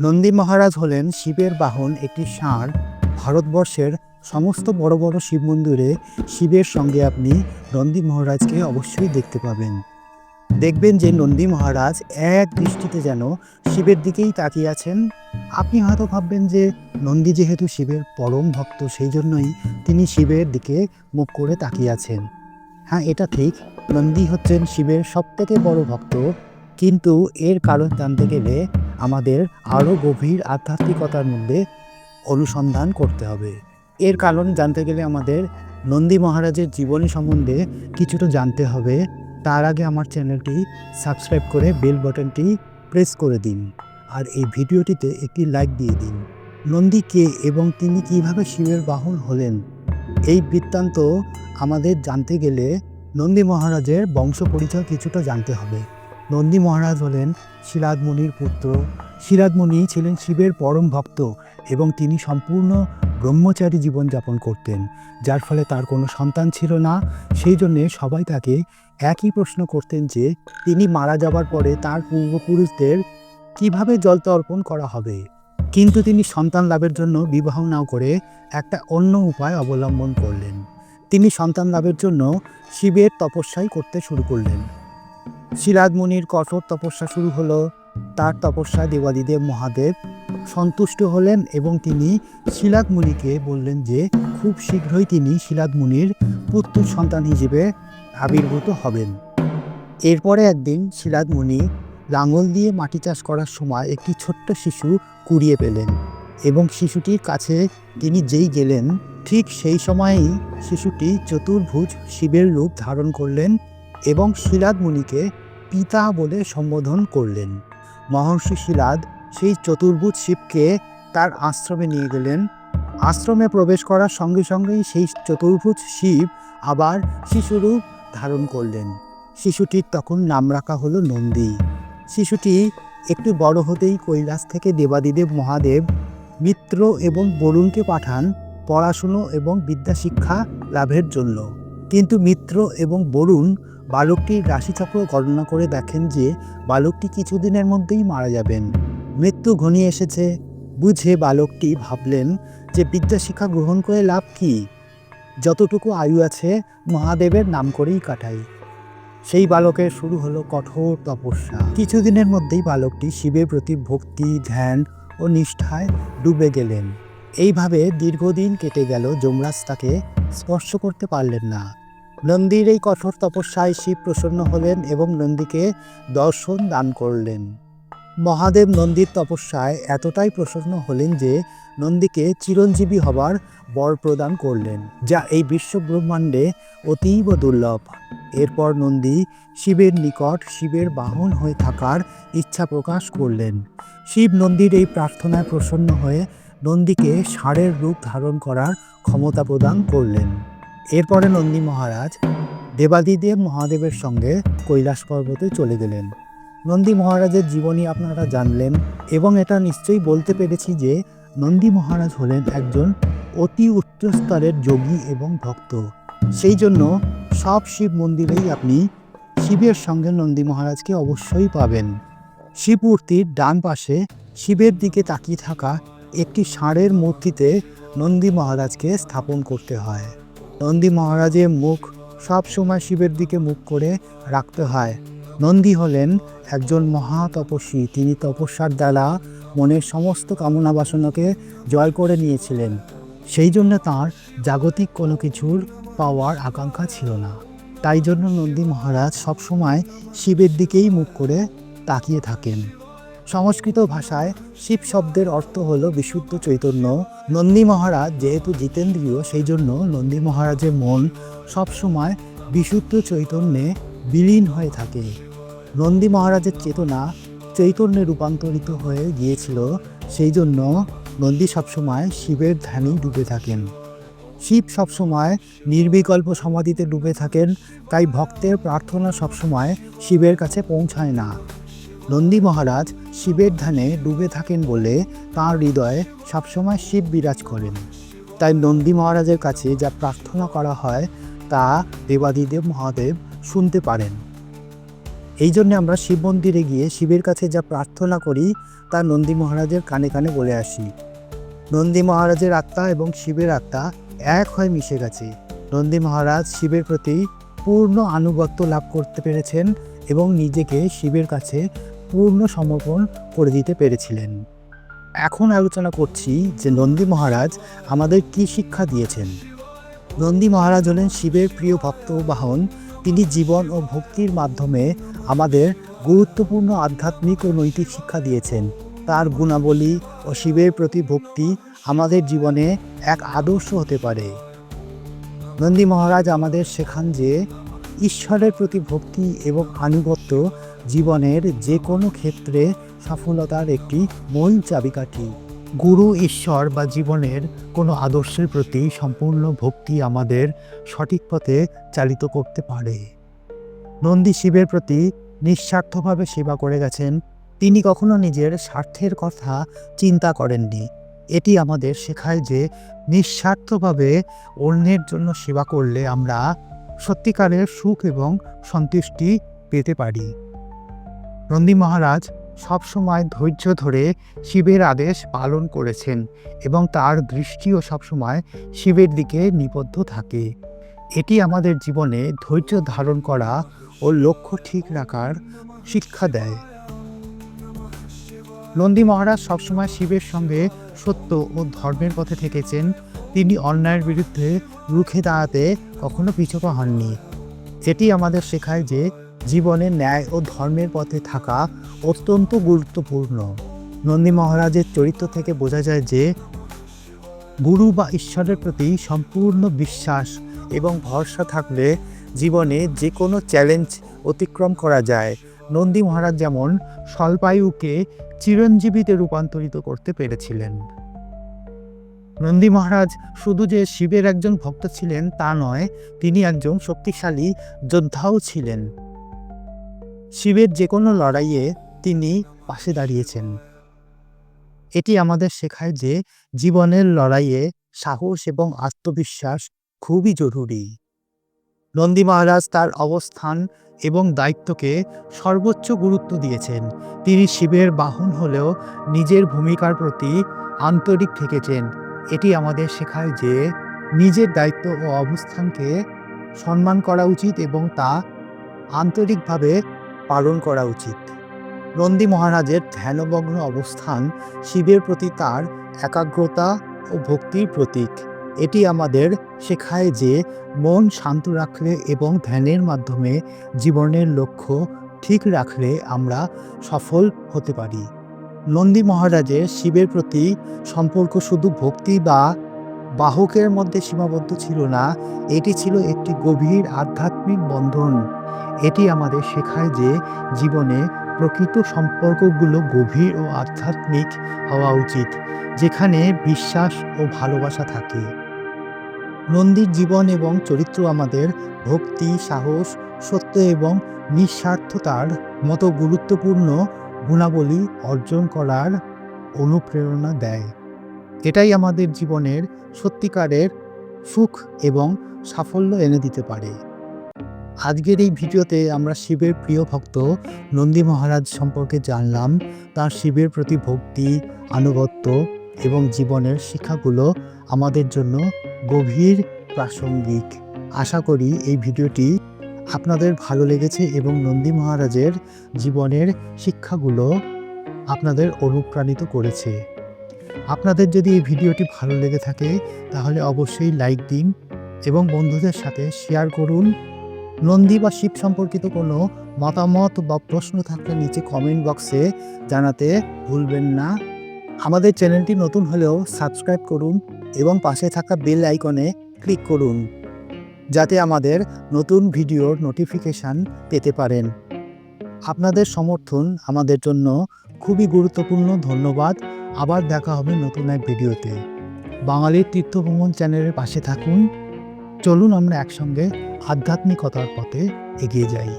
নন্দী মহারাজ হলেন শিবের বাহন, একটি ষাঁড়। ভারতবর্ষের সমস্ত বড় বড় শিব মন্দিরে শিবের সঙ্গে আপনি নন্দী মহারাজকে অবশ্যই দেখতে পাবেন। দেখবেন যে নন্দী মহারাজ এক দৃষ্টিতে যেন শিবের দিকেই তাকিয়ে আছেন। আপনি হয়তো ভাববেন যে নন্দী যেহেতু শিবের পরম ভক্ত, সেই জন্যই তিনি শিবের দিকে মুখ করে তাকিয়ে আছেন। হ্যাঁ এটা ঠিক। নন্দী হচ্ছেন শিবের সবথেকে বড় ভক্ত। কিন্তু এর কারণ জানতে গেলে আমাদের আরও গভীর আধ্যাত্মিকতার মধ্যে অনুসন্ধান করতে হবে। এর কারণ জানতে গেলে আমাদের নন্দী মহারাজের জীবনী সম্বন্ধে কিছুটা জানতে হবে। তার আগে আমার চ্যানেলটি সাবস্ক্রাইব করে বেল বাটনটি প্রেস করে দিন আর এই ভিডিওটিতে একটি লাইক দিয়ে দিন। নন্দী কে এবং তিনি কীভাবে শিবের বাহন হলেন এই বৃত্তান্ত আমাদের জানতে গেলে নন্দী মহারাজের বংশ পরিচয় কিছুটা জানতে হবে। নন্দী মহারাজ হলেন শিলাদমুনির পুত্র। শিলাদ ছিলেন শিবের পরম ভক্ত এবং তিনি সম্পূর্ণ ব্রহ্মচারী জীবনযাপন করতেন, যার ফলে তার কোনো সন্তান ছিল না। সেই জন্যে সবাই তাকে একই প্রশ্ন করতেন যে, তিনি মারা যাবার পরে তার পূর্বপুরুষদের কীভাবে জল অর্পণ করা হবে? কিন্তু তিনি সন্তান লাভের জন্য বিবাহ না করে একটা অন্য উপায় অবলম্বন করলেন। তিনি সন্তান লাভের জন্য শিবের তপস্যাই করতে শুরু করলেন। শিলাদ মুনির কঠোর তপস্যা শুরু হলো। তার তপস্যায় দেবাদিদেব মহাদেব সন্তুষ্ট হলেন এবং তিনি শিলাদ মুনিকে বললেন যে, খুব শীঘ্রই তিনি শিলাদ মুনির পুত্র সন্তান হিসেবে আবির্ভূত হবেন। এরপরে একদিন শিলাদ মুনি লাঙল দিয়ে মাটি চাষ করার সময় একটি ছোট্ট শিশু কুড়িয়ে পেলেন এবং শিশুটির কাছে তিনি যেই গেলেন, ঠিক সেই সময়েই শিশুটি চতুর্ভুজ শিবের রূপ ধারণ করলেন এবং শিলাদ মুনিকে পিতা বলে সম্বোধন করলেন। মহর্ষি শিলাদ সেই চতুর্ভুজ শিবকে তার আশ্রমে নিয়ে গেলেন। আশ্রমে প্রবেশ করার সঙ্গে সঙ্গেই সেই চতুর্ভুজ শিব আবার শিশুরূপ ধারণ করলেন। শিশুটির তখন নাম রাখা হলো নন্দী। শিশুটি একটু বড় হতেই কৈলাস থেকে দেবাদিদেব মহাদেব, মিত্র এবং বরুণকে পাঠান পড়াশুনো এবং বিদ্যা শিক্ষা লাভের জন্য। কিন্তু মিত্র এবং বরুণ বালকটির রাশিচক্র গণনা করে দেখেন যে বালকটি কিছুদিনের মধ্যেই মারা যাবেন। মৃত্যু ঘনিয়ে এসেছে। বুঝে বালকটি ভাবলেন যে বিদ্যাশিক্ষা গ্রহণ করে লাভ কি? যতটুকু আয়ু আছে, মহাদেবের নাম করেই কাটাই। সেই বালকের শুরু হলো কঠোর তপস্যা। কিছুদিনের মধ্যেই বালকটি শিবের প্রতি ভক্তি, ধ্যান ও নিষ্ঠায় ডুবে গেলেন। এইভাবে দীর্ঘদিন কেটে গেল যমরাজ তাকে স্পর্শ করতে পারলেন না। নন্দীর এই কঠোর তপস্যায় শিব প্রসন্ন হলেন এবং নন্দীকে দর্শন দান করলেন। মহাদেব নন্দীর তপস্যায় এতটাই প্রসন্ন হলেন যে নন্দীকে চিরঞ্জীবী হবার বর প্রদান করলেন, যা এই বিশ্ব ব্রহ্মাণ্ডে অতীব দুর্লভ। এরপর নন্দী শিবের নিকট শিবের বাহন হয়ে থাকার ইচ্ছা প্রকাশ করলেন। শিব নন্দীর এই প্রার্থনায় প্রসন্ন হয়ে নন্দীকে ষাঁড়ের রূপ ধারণ করার ক্ষমতা প্রদান করলেন। এরপরে নন্দী মহারাজ দেবাদিদেব মহাদেবের সঙ্গে কৈলাস পর্বতে চলে গেলেন। নন্দী মহারাজের জীবনী আপনারা জানলেন এবং এটা নিশ্চয়ই বলতে পেরেছি যে নন্দী মহারাজ হলেন একজন অতি উচ্চ স্তরের যোগী এবং ভক্ত। সেই জন্য সব শিব মন্দিরেই আপনি শিবের সঙ্গে নন্দী মহারাজকে অবশ্যই পাবেন। শিব মূর্তির ডান পাশে শিবের দিকে তাকিয়ে থাকা একটি ষাঁড়ের মূর্তিতে নন্দী মহারাজকে স্থাপন করতে হয়। নন্দী মহারাজের মুখ সব সময় শিবের দিকে মুখ করে রাখতে হয়। নন্দী হলেন একজন মহা তপস্বী তিনি তপস্যার দ্বারা মনের সমস্ত কামনা বাসনাকে জয় করে নিয়েছিলেন। সেই জন্য তাঁর জাগতিক কোনো কিছুর পাওয়ার আকাঙ্ক্ষা ছিল না। তাই জন্য নন্দী মহারাজ সবসময় শিবের দিকেই মুখ করে তাকিয়ে থাকেন। সংস্কৃত ভাষায় শিব শব্দের অর্থ হলো বিশুদ্ধ চৈতন্য। নন্দী মহারাজ যেহেতু জিতেন্দ্রীয় সেই জন্য নন্দী মহারাজের মন সবসময় বিশুদ্ধ চৈতন্যে বিলীন হয়ে থাকে। নন্দী মহারাজের চেতনা চৈতন্যে রূপান্তরিত হয়ে গিয়েছিল সেই জন্য নন্দী সবসময় শিবের ধ্যানেই ডুবে থাকেন। শিব সবসময় নির্বিকল্প সমাধিতে ডুবে থাকেন, তাই ভক্তের প্রার্থনা সবসময় শিবের কাছে পৌঁছায় না। নন্দী মহারাজ শিবের ধ্যানে ডুবে থাকেন বলে তাঁর হৃদয়ে সবসময় শিব বিরাজ করেন। তাই নন্দী মহারাজের কাছে যা প্রার্থনা করা হয় তা দেবাদিদেব মহাদেব শুনতে পারেন। এই জন্য আমরা শিব মন্দিরে গিয়ে শিবের কাছে যা প্রার্থনা করি তা নন্দী মহারাজের কানে কানে বলে আসি। নন্দী মহারাজের আত্মা এবং শিবের আত্মা এক হয়ে মিশে গেছে। নন্দী মহারাজ শিবের প্রতি পূর্ণ আনুগত্য লাভ করতে পেরেছেন এবং নিজেকে শিবের কাছে পূর্ণ সমর্পণ করে দিতে পেরেছিলেন। এখন আলোচনা করছি যে নন্দী মহারাজ আমাদের কি শিক্ষা দিয়েছেন। নন্দী মহারাজ হলেন শিবের প্রিয় ভক্ত বাহন। তিনি জীবন ও ভক্তির মাধ্যমে আমাদের গুরুত্বপূর্ণ আধ্যাত্মিক ও নৈতিক শিক্ষা দিয়েছেন। তার গুণাবলী ও শিবের প্রতি ভক্তি আমাদের জীবনে এক আদর্শ হতে পারে। নন্দী মহারাজ আমাদের শেখান যে ঈশ্বরের প্রতি ভক্তি এবং আনুগত্য জীবনের যে কোনো ক্ষেত্রে সফলতার একটি মূল চাবিকাঠি। গুরু, ঈশ্বর বা জীবনের কোনো আদর্শের প্রতি সম্পূর্ণ ভক্তি আমাদের সঠিক পথে চালিত করতে পারে। নন্দী শিবের প্রতি নিঃস্বার্থভাবে সেবা করে গেছেন, তিনি কখনো নিজের স্বার্থের কথা চিন্তা করেননি। এটি আমাদের শেখায় যে নিঃস্বার্থভাবে অন্যের জন্য সেবা করলে আমরা সত্যিকারের সুখ এবং সন্তুষ্টি পেতে পারি। নন্দী মহারাজ সবসময় ধৈর্য ধরে শিবের আদেশ পালন করেছেন এবং তার দৃষ্টিও সবসময় শিবের দিকে নিবদ্ধ থাকে। এটি আমাদের জীবনে ধৈর্য ধারণ করা ও লক্ষ্য ঠিক রাখার শিক্ষা দেয়। নন্দী মহারাজ সবসময় শিবের সঙ্গে সত্য ও ধর্মের পথে থেকেছেন। তিনি অন্যায়ের বিরুদ্ধে রুখে দাঁড়াতে কখনো পিছপা হননি। এটি আমাদের শেখায় যে জীবনে ন্যায় ও ধর্মের পথে থাকা অত্যন্ত গুরুত্বপূর্ণ। নন্দী মহারাজের চরিত্র থেকে বোঝা যায় যে, গুরু বা ঈশ্বরের প্রতি সম্পূর্ণ বিশ্বাস এবং ভরসা থাকলে জীবনে যে কোনো চ্যালেঞ্জ অতিক্রম করা যায়। নন্দী মহারাজ যেমন স্বল্পায়ুকে চিরঞ্জীবীতে রূপান্তরিত করতে পেরেছিলেন। নন্দী মহারাজ শুধু যে শিবের একজন ভক্ত ছিলেন তা নয়, তিনি একজন শক্তিশালী যোদ্ধাও ছিলেন। শিবের যে কোনো লড়াইয়ে তিনি পাশে দাঁড়িয়েছেন। এটি আমাদের শেখায় যে জীবনের লড়াইয়ে সাহস এবং আত্মবিশ্বাস খুবই জরুরি। নন্দী মহারাজ তার অবস্থান এবং দায়িত্বকে সর্বোচ্চ গুরুত্ব দিয়েছেন। তিনি শিবের বাহন হলেও নিজের ভূমিকার প্রতি আন্তরিক থেকেছেন। এটি আমাদের শেখায় যে নিজের দায়িত্ব ও অবস্থানকে সম্মান করা উচিত এবং তা আন্তরিকভাবে পালন করা উচিত। নন্দী মহারাজের ধ্যানমগ্ন অবস্থান শিবের প্রতি তার একাগ্রতা ও ভক্তির প্রতীক। এটি আমাদের শেখায় যে মন শান্ত রাখলে এবং ধ্যানের মাধ্যমে জীবনের লক্ষ্য ঠিক রাখলে আমরা সফল হতে পারি। নন্দী মহারাজের শিবের প্রতি সম্পর্ক শুধু ভক্তি বা বাহকের মধ্যে সীমাবদ্ধ ছিল না, এটি ছিল একটি গভীর আধ্যাত্মিক বন্ধন। এটি আমাদের শেখায় যে জীবনে প্রকৃত সম্পর্কগুলো গভীর ও আধ্যাত্মিক হওয়া উচিত, যেখানে বিশ্বাস ও ভালোবাসা থাকে। নন্দীর জীবন এবং চরিত্র আমাদের ভক্তি, সাহস, সত্য এবং নিঃস্বার্থতার মতো গুরুত্বপূর্ণ গুণাবলী অর্জন করার অনুপ্রেরণা দেয়। এটাই আমাদের জীবনের সত্যিকারের সুখ এবং সাফল্য এনে দিতে পারে। আজকের এই ভিডিওতে আমরা শিবের প্রিয় ভক্ত নন্দী মহারাজ সম্পর্কে জানলাম, তার শিবের প্রতি ভক্তি, আনুগত্য এবং জীবনের শিক্ষাগুলো আমাদের জন্য গভীর প্রাসঙ্গিক। আশা করি এই ভিডিওটি আপনাদের ভালো লেগেছে এবং নন্দী মহারাজের জীবনের শিক্ষাগুলো আপনাদের অনুপ্রাণিত করেছে। আপনাদের যদি এই ভিডিওটি ভালো লেগে থাকে, তাহলে অবশ্যই লাইক দিন এবং বন্ধুদের সাথে শেয়ার করুন। নন্দী বা শিব সম্পর্কিত কোনো মতামত বা প্রশ্ন থাকলে নিচে কমেন্ট বক্সে জানাতে ভুলবেন না। আমাদের চ্যানেলটি নতুন হলেও সাবস্ক্রাইব করুন এবং পাশে থাকা বেল আইকনে ক্লিক করুন, যাতে আমাদের নতুন ভিডিওর নোটিফিকেশান পেতে পারেন। আপনাদের সমর্থন আমাদের জন্য খুবই গুরুত্বপূর্ণ। ধন্যবাদ। আবার দেখা হবে নতুন এক ভিডিওতে বাঙালির তীর্থভ্রমণ চ্যানেলের পাশে থাকুন। চলুন আমরা একসঙ্গে আধ্যাত্মিকতার পথে এগিয়ে যাই।